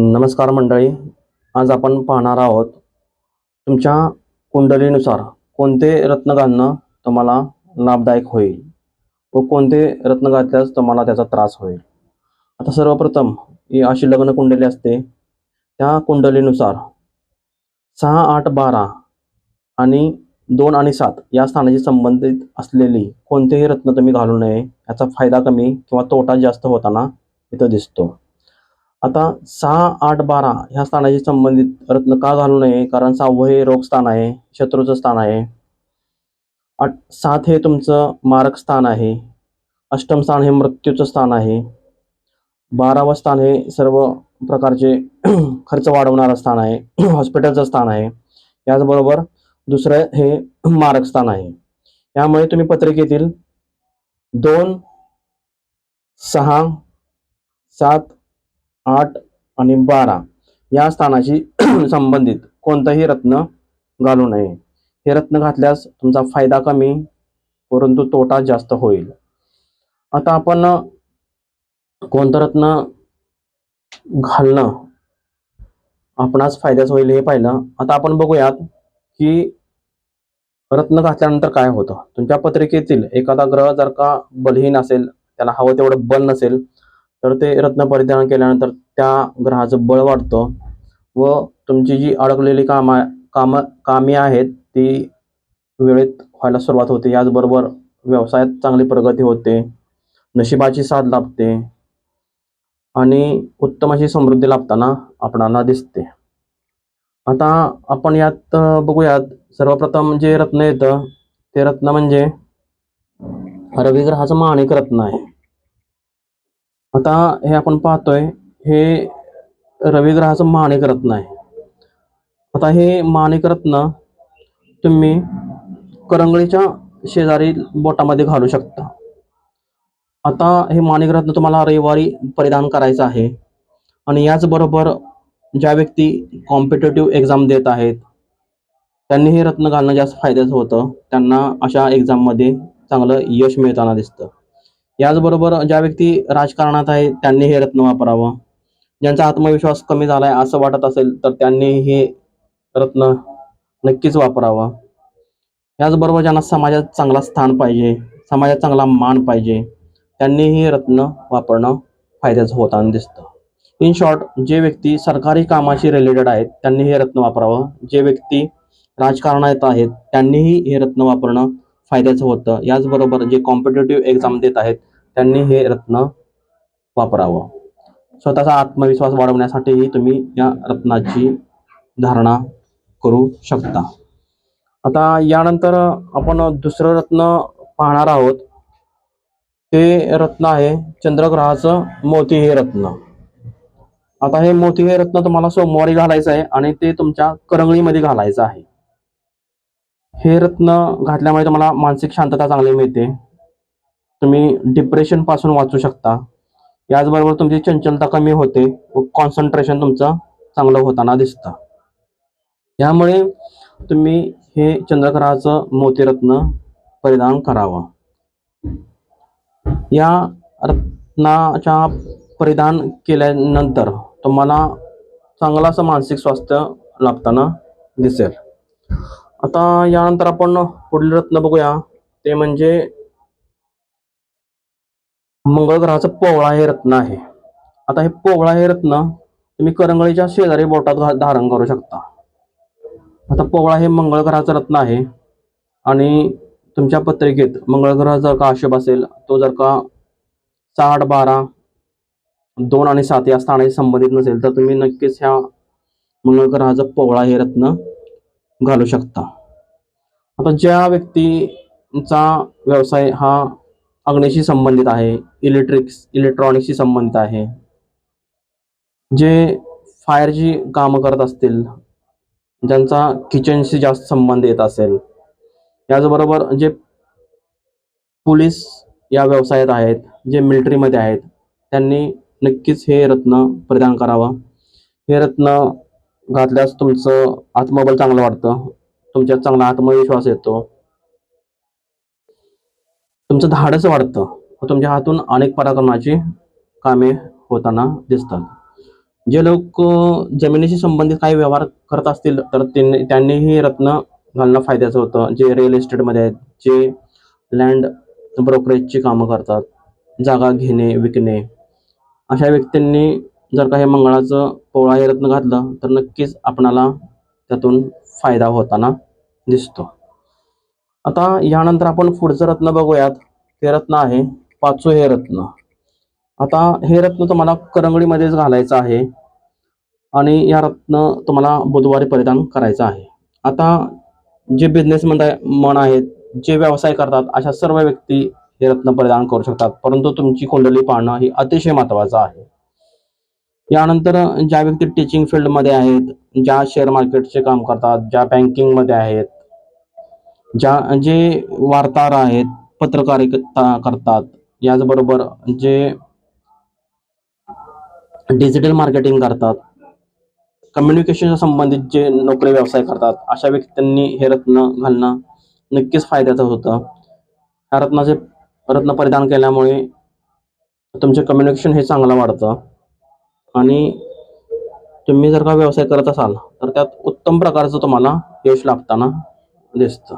नमस्कार मंडळी आज आपण पाहणार आहोत तुमच्या कुंडलीनुसार कोणते रत्न घालणं तुम्हाला लाभदायक होईल व कोणते रत्न घातल्यास तुम्हाला त्याचा त्रास होईल. आता सर्वप्रथम ही अशी लग्न कुंडली असते. त्या कुंडलीनुसार सहा आठ बारा आणि दोन आणि सात या स्थानाशी संबंधित असलेली कोणतेही रत्न तुम्ही घालू नये याचा फायदा कमी किंवा तोटा जास्त होताना इथं दिसतो. आता सहा आठ बारा ह्या स्थानाशी संबंधित रत्न का घालू नये? कारण सहावं हे रोग स्थान आहे शत्रूचं स्थान आहे. आठ सात हे तुमचं मारक स्थान आहे. अष्टम स्थान हे मृत्यूचं स्थान आहे. बारावं स्थान हे सर्व प्रकारचे खर्च वाढवणारं स्थान आहे. हॉस्पिटलचं स्थान आहे. याचबरोबर दुसरं हे मारक स्थान आहे. यामुळे तुम्ही पत्रिकेतील दोन सहा सात आठ आणि बारा या स्थानाशी संबंधित कोणतंही रत्न घालू नये. हे रत्न घातल्यास तुमचा फायदा कमी परंतु तोटा जास्त होईल. आता आपण कोणतं रत्न घालणं आपणास फायद्याचं होईल हे पाहिलं. आता आपण बघूयात की रत्न घातल्यानंतर काय होतं? तुमच्या पत्रिकेतील एखादा ग्रह जर का बलहीन असेल त्याला हवं तेवढं बल नसेल तर ते रत्न परिधान केल्यानंतर त्या ग्रहाचं बळ वाढतं व तुमची जी अडकलेली कामा काम कामे आहेत ती वेळेत व्हायला सुरुवात होते. याचबरोबर व्यवसायात चांगली प्रगती होते नशिबाची साथ लाभते आणि उत्तम अशी समृद्धी लाभताना आपणाला दिसते. आता आपण यात बघूयात सर्वप्रथम जे रत्न येतं ते रत्न म्हणजे रवी ग्रहाचं माणिक रत्न आहे. आता हे आपण पाहतोय हे रविग्रहाचं माणिक रत्न आहे. आता हे माणिक रत्न तुम्ही करंगळीच्या शेजारी बोटामध्ये घालू शकता. आता हे माणिक रत्न तुम्हाला रविवारी परिधान करायचं आहे. आणि याचबरोबर ज्या व्यक्ती कॉम्पिटेटिव्ह एक्झाम देत आहेत त्यांनी हे रत्न घालणं जास्त फायद्याचं होतं. त्यांना अशा एक्झाममध्ये चांगलं यश मिळताना दिसतं. याचबरोबर ज्या व्यक्ती राजकारणात आहे त्यांनी हे रत्न वापरावं. ज्यांचा आत्मविश्वास कमी झालाय असं वाटत असेल तर त्यांनी हे रत्न नक्कीच वापरावं. याचबरोबर ज्यांना समाजात चांगला स्थान पाहिजे समाजात चांगला मान पाहिजे त्यांनी हे रत्न वापरणं फायद्याचं होताना दिसतं. इन शॉर्ट जे व्यक्ती सरकारी कामाशी रिलेटेड आहेत त्यांनी हे रत्न वापरावं. जे व्यक्ती राजकारणात आहेत त्यांनीही हे रत्न वापरणं फायद्याचं होतं. याचबरोबर जे कॉम्पिटेटिव्ह एक्झाम देत आहेत त्यांनी हे रत्न वापरावं. स्वतःचा आत्मविश्वास वाढवण्यासाठीही तुम्ही या रत्नाची धारणा करू शकता. आता यानंतर आपण दुसरं रत्न पाहणार आहोत. ते रत्न आहे चंद्रग्रहाचं मोती हे रत्न. आता हे मोती हे रत्न तुम्हाला सोमवारी घालायचं आहे आणि ते तुमच्या करंगळीमध्ये घालायचं आहे. हे रत्न घातल्यामुळे तुम्हाला मानसिक शांतता चांगली मिळते. तुम्ही डिप्रेशनपासून वाचू शकता. याचबरोबर तुमची चंचलता कमी होते व कॉन्सन्ट्रेशन तुमचं चांगलं होताना दिसतं. यामुळे तुम्ही हे चंद्रग्रहाचं मोतीरत्न परिधान करावं. या रत्नाच्या परिधान केल्यानंतर तुम्हाला चांगला असं मानसिक स्वास्थ्य लाभताना दिसेल. आता यानंतर आपण पुढील रत्न बघूया. ते म्हणजे मंगळ ग्रहाचं पोवळा हे रत्न आहे. आता हे पोवळा हे रत्न तुम्ही करंगळीच्या शेजारी बोटात धारण करू शकता. आता पोवळा हे मंगळ ग्रहाचं रत्न आहे आणि तुमच्या पत्रिकेत मंगळ ग्रह जर का अशुभ असेल तो जर का साठ आठ बारा दोन आणि सात या स्थानाशी संबंधित नसेल तर तुम्ही नक्कीच ह्या मंगळ ग्रहाचं पोवळा हे रत्न घालू शकता. आता ज्या व्यक्तीचा व्यवसाय हा अग्नीशी संबंधित आहे इलेक्ट्रिक्स इलेक्ट्रॉनिक्सशी संबंधित आहे. जे फायरची कामं करत असतील ज्यांचा किचनशी जास्त संबंध येत असेल याचबरोबर जे पोलीस या व्यवसायात आहेत जे मिलिटरीमध्ये आहेत त्यांनी नक्कीच हे रत्न परिधान करावं. हे रत्न घातल्यास तुमचं आत्मबल चांगलं वाटतं तुमच्यात चांगला आत्मविश्वास येतो. तुमचं धाडस वाढतं व तुमच्या हातून अनेक पराक्रमाची कामे होताना दिसतात. जे लोक जमिनीशी संबंधित काही व्यवहार करत असतील तर त्यांनी त्यांनीही रत्न घालणं फायद्याचं होतं. जे रिअल इस्टेटमध्ये आहेत जे लँड ब्रोकरेजची कामं करतात जागा घेणे विकणे अशा व्यक्तींनी जर का हे मंगळाचं पोळा हे रत्न घातलं तर नक्कीच आपणाला त्यातून फायदा होताना दिसतो. आता यानंतर आपण पुढचं रत्न बघूयात. ते रत्न आहे पाचू हे रत्न. आता हे रत्न तुम्हाला करंगडीमध्येच घालायचं आहे आणि या रत्न तुम्हाला बुधवारी परिधान करायचं आहे. आता जे बिझनेस मन आहेत जे व्यवसाय करतात अशा सर्व व्यक्ती हे रत्न परिधान करू शकतात. परंतु तुमची कुंडली पाहणं ही अतिशय महत्वाचं आहे. यानंतर ज्या व्यक्ती टीचिंग फील्डमध्ये आहेत ज्या शेअर मार्केटचे काम करतात ज्या बँकिंगमध्ये आहेत ज्या जे वार्ताहर आहेत पत्रकारिता करतात याचबरोबर जे डिजिटल मार्केटिंग करतात कम्युनिकेशन संबंधित जे नोकरी व्यवसाय करतात अशा व्यक्तींनी हे रत्न घालणं नक्कीच फायद्याचं होतं. ह्या रत्नाचे रत्न परिधान केल्यामुळे तुमचे कम्युनिकेशन हे चांगलं वाढतं. आणि तुम्ही जर का व्यवसाय करत असाल तर त्यात उत्तम प्रकारचं तुम्हाला यश लाभताना दिसतं.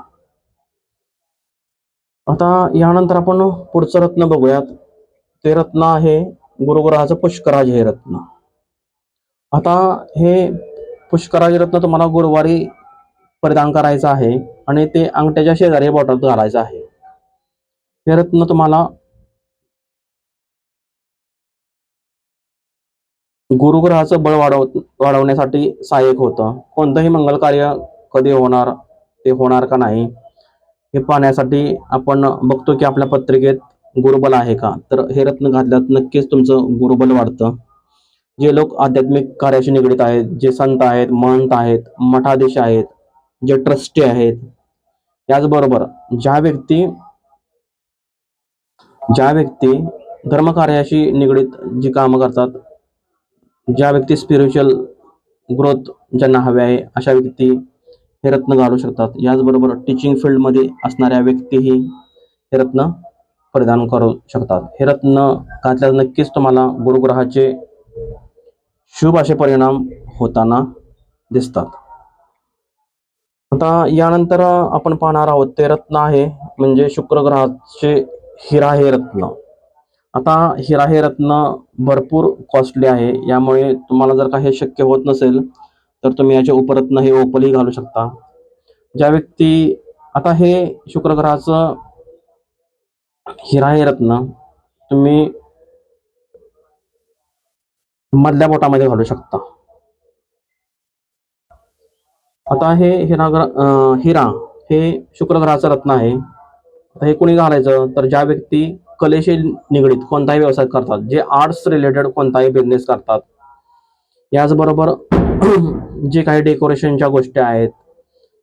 आता यानंतर आपण पुढचं रत्न बघूयात. ते रत्न आहे गुरुग्रहाचं पुष्कराज हे रत्न. आता हे पुष्कराज रत्न तुम्हाला गुरुवारी परिधान करायचं आहे आणि ते अंगठ्याच्या शेजारी बॉटल घालायचं आहे. हे रत्न तुम्हाला गुरुग्रहाचं बळ वाढव वाढवण्यासाठी सहाय्यक होतं. कोणतंही मंगल कार्य कधी होणार ते होणार का नाही हे पाहण्यासाठी आपण बघतो की आपल्या पत्रिकेत गुरुबल आहे का? तर हे रत्न घातल्यात नक्कीच तुमचं गुरुबल वाढतं. जे लोक आध्यात्मिक कार्याशी निगडीत आहेत जे संत आहेत महंत आहेत मठाधीश आहेत जे ट्रस्टी आहेत त्याचबरोबर ज्या व्यक्ती ज्या व्यक्ती धर्मकार्याशी निगडीत जी कामं करतात ज्या व्यक्ती स्पिरिच्युअल ग्रोथ ज्यांना हवे आहे अशा व्यक्ती हे रत्न घालू शकतात. याचबरोबर टीचिंग फील्डमध्ये असणाऱ्या व्यक्तीही हे रत्न परिधान करू शकतात. हे रत्न घातल्यास नक्कीच तुम्हाला गुरुग्रहाचे शुभ असे परिणाम होताना दिसतात. आता यानंतर आपण पाहणार आहोत ते रत्न आहे म्हणजे शुक्र ग्रहाचे हिरा हे रत्न. आता हिरा हे रत्न भरपूर कॉस्टली आहे. यामुळे तुम्हाला जर का हे शक्य होत नसेल तर तुम्ही याचे उपरत्न हे ओपलही घालू शकता. ज्या व्यक्ती आता हे शुक्रग्रहाचं हिरा हे रत्न तुम्ही मधल्या बोटामध्ये घालू शकता. आता हे हिरा हिरा हे शुक्रग्रहाचं रत्न आहे. आता हे कोणी घालायचं? तर ज्या व्यक्ती कलेशी निगडीत कोणताही व्यवसाय करतात जे आर्ट्स रिलेटेड कोणताही बिझनेस करतात याचबरोबर जे काही डेकोरेशनच्या गोष्टी आहेत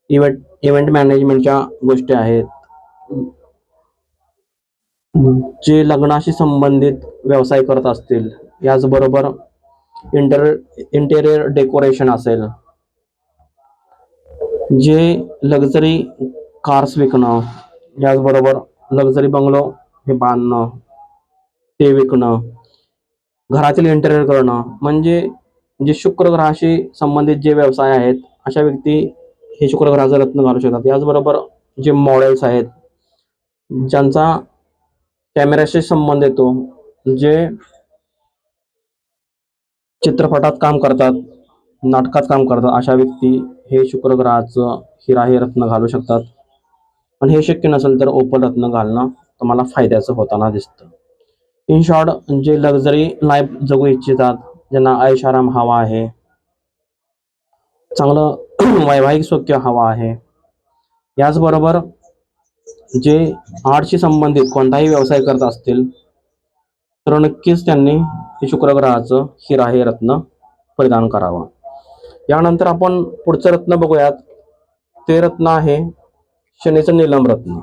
इव्हेंट इव्हेंट मॅनेजमेंटच्या गोष्टी आहेत जे लग्नाशी संबंधित व्यवसाय करत असतील याचबरोबर इंटर इंटेरियर डेकोरेशन असेल जे लक्झरी कार्स विकणं याचबरोबर लक्झरी बंगलो हे बांधणं ते विकणं घरातील इंटेरियर करणं म्हणजे म्हणजे जे शुक्र ग्रहाशी संबंधित जे व्यवसाय आहेत अशा व्यक्ती हे शुक्र ग्रहाचं रत्न घालू शकतात. याचबरोबर जे मॉडेल्स आहेत ज्यांचा कॅमेऱ्याशी संबंध येतो जे चित्रपटात काम करतात नाटकात काम करतात अशा व्यक्ती हे शुक्र ग्रहाचं हिरा हे रत्न घालू शकतात. पण हे शक्य नसेल तर ओपल रत्न घालणं तुम्हाला फायद्याचं होताना दिसतं. इन शॉर्ट जे लक्झरी लाईफ जगू इच्छितात ज्यांना ऐशाराम हवा आहे. चांगलं वैवाहिक सौख्य हवा आहे. याचबरोबर जे आर्टशी संबंधित कोणताही व्यवसाय करत असतील तर नक्कीच त्यांनी शुक्रग्रहाचं हिरा हे रत्न परिधान करावं. यानंतर आपण पुढचं रत्न बघूयात. ते रत्न आहे शनीचं नीलम रत्न.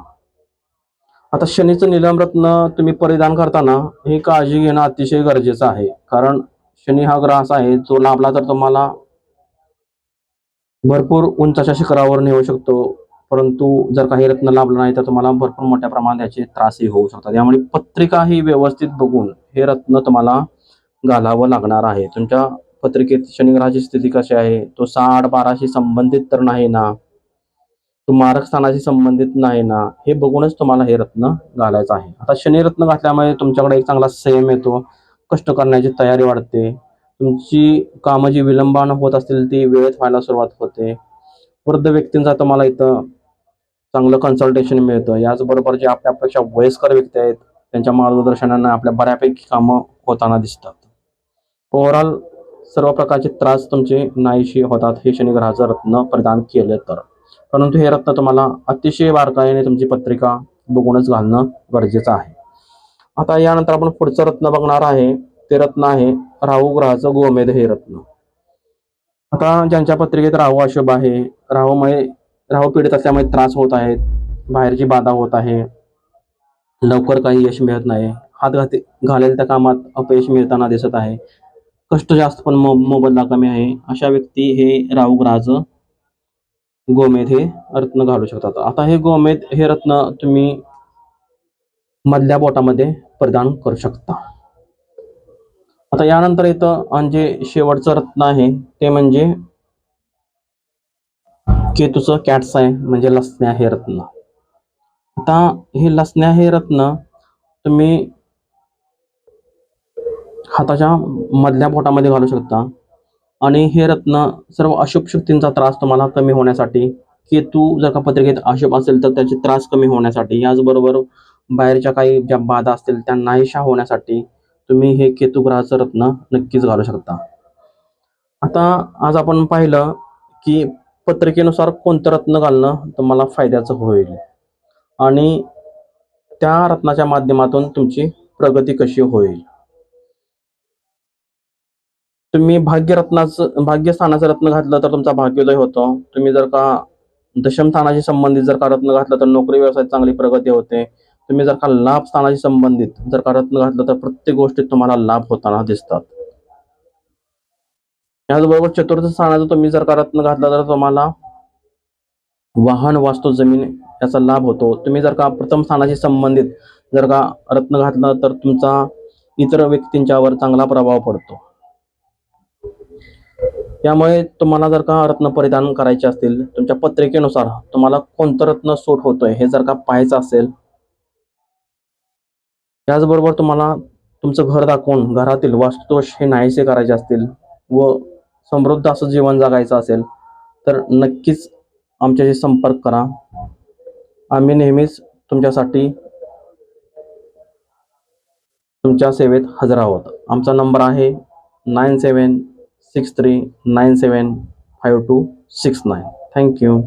आता शनीचं नीलम रत्न तुम्ही परिधान करताना ही काळजी घेणं अतिशय गरजेचं आहे. कारण शनी हा ग्रह असा आहे जो लाभला तर तुम्हाला भरपूर उंचाच्या शिखरावर नेऊ शकतो. परंतु जर काही रत्न लाभलं नाही तर तुम्हाला भरपूर मोठ्या प्रमाणात याचे त्रासही होऊ शकतात. त्यामुळे पत्रिका ही व्यवस्थित बघून हे रत्न तुम्हाला घालावं लागणार आहे. तुमच्या पत्रिकेत शनिग्रहाची स्थिती कशी आहे? तो सहा आठ बाराशी संबंधित तर नाही ना? तो मारक स्थानाशी संबंधित नाही ना? हे बघूनच तुम्हाला हे रत्न घालायचं आहे. आता शनी रत्न घातल्यामुळे तुमच्याकडे एक चांगला संयम येतो. कष्ट करण्याची तयारी वाढते. तुमची कामं जी विलंबानं होत असतील ती वेळेत व्हायला सुरुवात होते. वृद्ध व्यक्तींचा तुम्हाला इथं चांगलं कन्सल्टेशन मिळतं. याचबरोबर जे आपल्यापेक्षा वयस्कर व्यक्ती आहेत त्यांच्या मार्गदर्शनानं आपल्या बऱ्यापैकी कामं होताना दिसतात. ओव्हरऑल सर्व प्रकारचे त्रास तुमचे नाहीशी होतात हे शनिग्रहाचं रत्न प्रदान केलं तर. परंतु हे रत्न तुम्हाला अतिशय बारकाईने तुमची पत्रिका बघूनच घालणं गरजेचं आहे. आता यानंतर आपण पुढचं रत्न बघणार आहे. ते रत्न आहे राहू ग्रहाचं गोमेध हे रत्न. आता ज्यांच्या पत्रिकेत राहू अशुभ आहे राहूमुळे राहू पीडित असल्यामुळे त्रास होत आहेत बाहेरची बाधा होत आहे. लवकर काही यश मिळत नाही. हात घाते घालेल त्या कामात अपयश मिळताना दिसत आहे. कष्ट जास्त पण मो मोबदला कमी आहे. अशा व्यक्ती हे राहू ग्रहाचं गोमेध हे रत्न घालू शकतात. आता हे गोमेध हे रत्न तुम्ही मधल्या बोटामध्ये प्रदान करू शकता. आता यानंतर इथं आणि जे शेवटचं रत्न आहे. ते म्हणजे केतूचं कॅट्स आहे म्हणजे लसण्या हे रत्न. आता हे लसण्या हे रत्न तुम्ही हाताच्या मधल्या बोटामध्ये घालू शकता. आणि हे रत्न सर्व अशुभ शक्तींचा त्रास तुम्हाला कमी होण्यासाठी केतू जर का पत्रिकेत अशुभ असेल तर त्याचे त्रास कमी होण्यासाठी याचबरोबर बाहेरच्या काही ज्या बाधा असतील त्या नाहीशा होण्यासाठी तुम्ही हे केतुग्रहाचं रत्न नक्कीच घालू शकता. आता आज आपण पाहिलं की पत्रिकेनुसार कोणतं रत्न घालणं तुम्हाला फायद्याचं होईल. आणि त्या रत्नाच्या माध्यमातून तुमची प्रगती कशी होईल. तुम्ही भाग्यरत्नाचं भाग्यस्थानाचं रत्न घातलं तर तुमचा भाग्योदय होतो. तुम्ही जर का दशमस्थानाशी संबंधित जर का रत्न घातलं तर नोकरी व्यवसायात चांगली प्रगती होते. तुम्ही जर का लाभ स्थानाशी संबंधित जर का रत्न घातलं तर प्रत्येक गोष्टीत तुम्हाला लाभ होताना दिसतात. याचबरोबर चतुर्थ स्थानाचं तुम्ही जर का रत्न घातलं तर तुम्हाला वाहन वास्तू जमीन याचा लाभ होतो. तुम्ही जर का प्रथम स्थानाशी संबंधित जर का रत्न घातलं तर तुमचा इतर व्यक्तींच्यावर चांगला प्रभाव पडतो. त्यामुळे तुम्हाला जर का रत्न परिधान करायचे असतील तुमच्या पत्रिकेनुसार तुम्हाला कोणतं रत्न सूट होतोय हे जर का पाहायचं असेल त्याचबरोबर तुम्हाला तुमचं घर दाखवून घरातील वास्तुदोष हे नाहीसे करायचे असतील व समृद्ध असं जीवन जगायचं असेल तर नक्कीच आमच्याशी संपर्क करा. आम्ही नेहमीच तुमच्यासाठी तुमच्या सेवेत हजर आहोत. आमचा नंबर आहे nine seven six three nine seven five two six nine. Thank you.